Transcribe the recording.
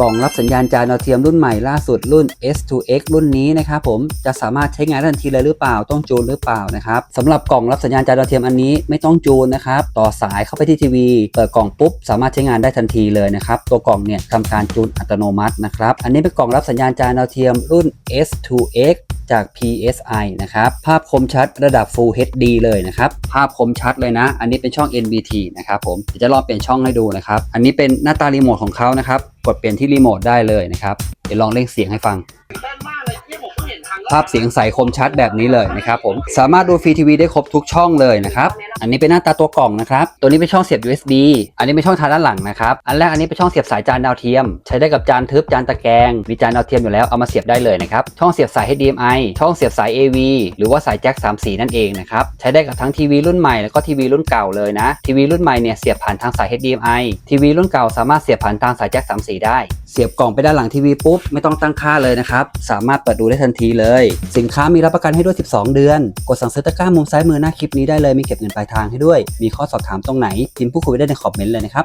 กล่องรับสัญญาณจานดาวเทียมรุ่นใหม่ล่าสุดรุ่น S2X รุ่นนี้นะครับผมจะสามารถใช้งานได้ทันทีเลยหรือเปล่าต้องจูนหรือเปล่านะครับสำหรับกล่องรับสัญญาณจานดาวเทียมอันนี้ไม่ต้องจูนนะครับต่อสายเข้าไปที่ทีวี เปิดกล่องปุ๊บสามารถใช้งานได้ทันทีเลยนะครับตัวกล่องเนี่ยทำการจูนอัตโนมัตินะครับอันนี้เป็นกล่องรับสัญญาณจานดาวเทียมรุ่น S2X จาก PSI นะครับ ภาพคมชัดระดับ Full HD เลยนะครับ ภาพคมชัดเลยนะ อันนี้เป็นช่อง NBT นะครับผมเดี๋ยวจะลองเปลี่ยนช่องให้ดูนะครับ อันนี้เป็นหน้าตารีโมทของเขานะครับ กดเปลี่ยนที่รีโมทได้เลยนะครับ เดี๋ยวลองเล่งเสียงให้ฟังภาพเสียงใสคมชัดแบบนี้เลยนะครับผม สามารถดูฟรีทีวีได้ครบทุกช่องเลยนะครับ อันนี้เป็นหน้าตาตัวกล่องนะครับ ตัวนี้เป็นช่องเสียบ USB อันนี้เป็นช่องทางด้านหลังนะครับ อันแรกอันนี้เป็นช่องเสียบสายจานดาวเทียม ใช้ได้กับจานทึบจานตะแกรงมีจานดาวเทียมอยู่แล้วเอามาเสียบได้เลยนะครับ ช่องเสียบสาย HDMI ช่องเสียบสาย AV หรือว่าสายแจ็ค3สีนั่นเองนะครับ ใช้ได้กับทั้งทีวีรุ่นใหม่แล้วก็ทีวีรุ่นเก่าเลยนะ ทีวีรุ่นใหม่เนี่ยเสียบผ่านทางสาย HDMI ทีวีรุ่นเก่าสามารถเสียบผ่านทางสายแจ็ค3สีได้ เสียบกล่องไปด้านหลังทีวีปุ๊บไม่ต้องตั้งค่าเลยนะครับ สามารถเปิดดูได้ทันทีเลย สินค้ามีรับประกันให้ด้วย 12 เดือน กดสั่งซื้อตะกร้ามุมซ้ายมือหน้าคลิปนี้ได้เลยมีเก็บเงินปลายทางให้ด้วย มีข้อสอบถามตรงไหนพิมพ์พูดคุยไว้ได้ในคอมเมนต์เลยนะครับ